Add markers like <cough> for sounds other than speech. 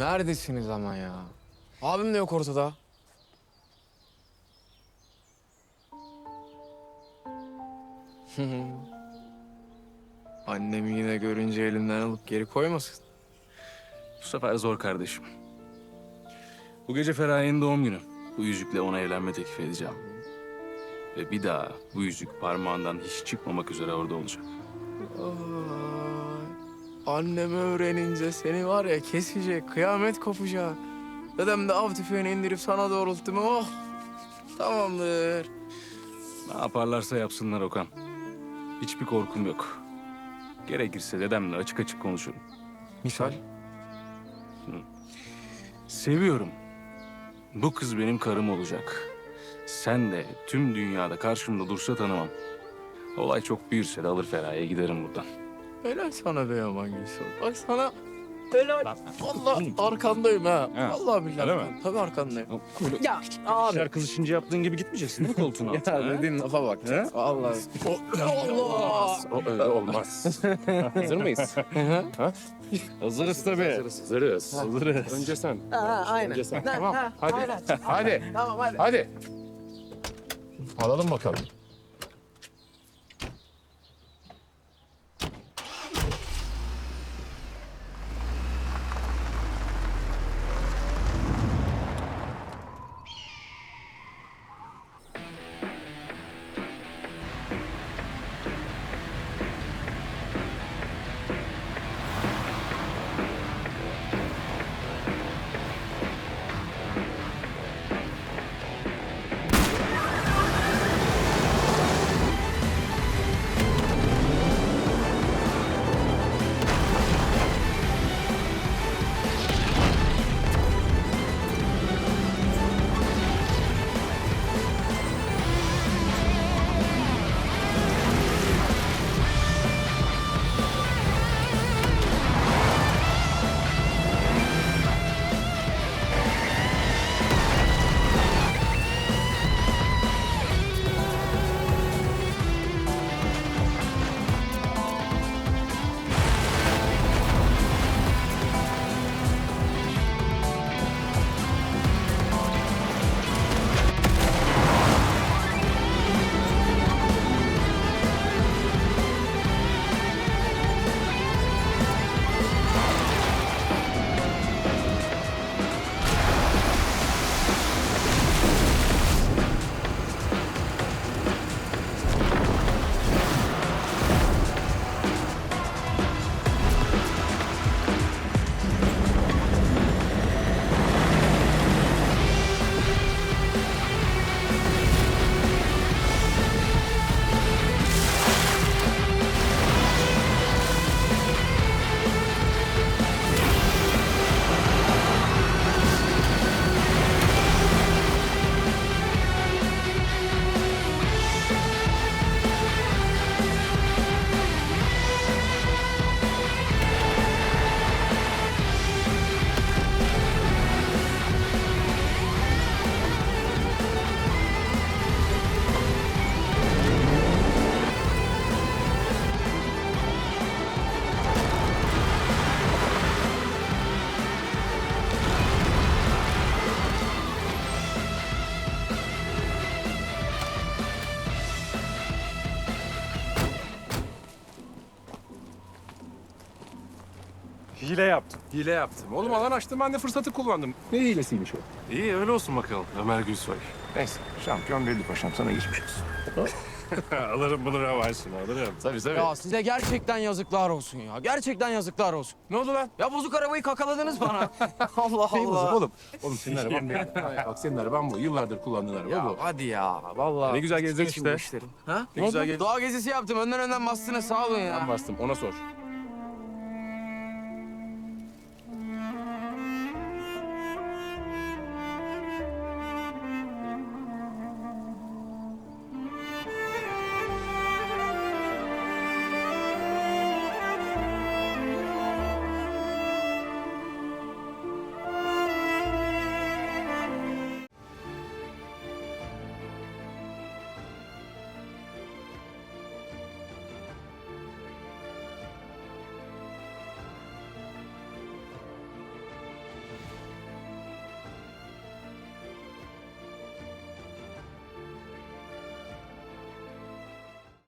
Neredesiniz ama ya? Abim de yok ortada. <laughs> Annemi yine görünce elimden alıp geri koymasın. Bu sefer zor kardeşim. Bu gece Feraye'nin doğum günü. Bu yüzükle ona evlenme teklif edeceğim. Ve bir daha bu yüzük parmağından hiç çıkmamak üzere orada olacak. Ay, annem öğrenince seni var ya kesecek, kıyamet kopacak. Dedem de av tüfeğini indirip sana doğrulttu mu? Oh, tamamdır. Ne yaparlarsa yapsınlar Okan. Hiçbir korkum yok. Gerekirse dedemle açık açık konuşurum. Misal? Seviyorum. Bu kız benim karım olacak. Sen de tüm dünyada karşımda dursa tanımam. Olay çok büyürse de alır Feraye giderim buradan. Helal sana be Yaman Gülsün. Bak sana helal. Vallahi arkandayım ha. Ha, Vallahi billahi. öyle mi? Tabii arkandayım. Ya abi. kızışınca yaptığın gibi gitmeyeceksin değil mi koltuğun altına? <laughs> Ya dediğin lafa bak. He? Vallahi. Allah. O, öyle olmaz. <laughs> Hazır mıyız? Hazırız tabii. Hazırız. Hazırız. Önce sen. Ha, aynen. Önce sen. Tamam. ha, Hadi. aynen. Hadi. Tamam hadi. Hadi. Alalım bakalım. Hile yaptım. Hile yaptım. Oğlum alan açtım ben de fırsatı kullandım. Ne hilesiymiş o? İyi öyle olsun bakalım Ömer Gülsoy. Neyse şampiyon belli paşam sana geçmiş olsun. <laughs> alırım bunu revanşını alırım. Tabii tabii. Ya size gerçekten yazıklar olsun ya. Gerçekten yazıklar olsun. Ne oldu lan? Ya bozuk arabayı kakaladınız bana. <laughs> Allah Neyi bozuk Allah. oğlum? Oğlum senin araban benim. Bak senin araban bu. Yıllardır kullandığın araba Ya bu. hadi ya. Vallahi. Ne güzel gezdin bu işte. Ha? Ne güzel gezdin. Doğa gezisi yaptım. Önden önden bastınız. Sağ olun ya. Ben bastım ona sor.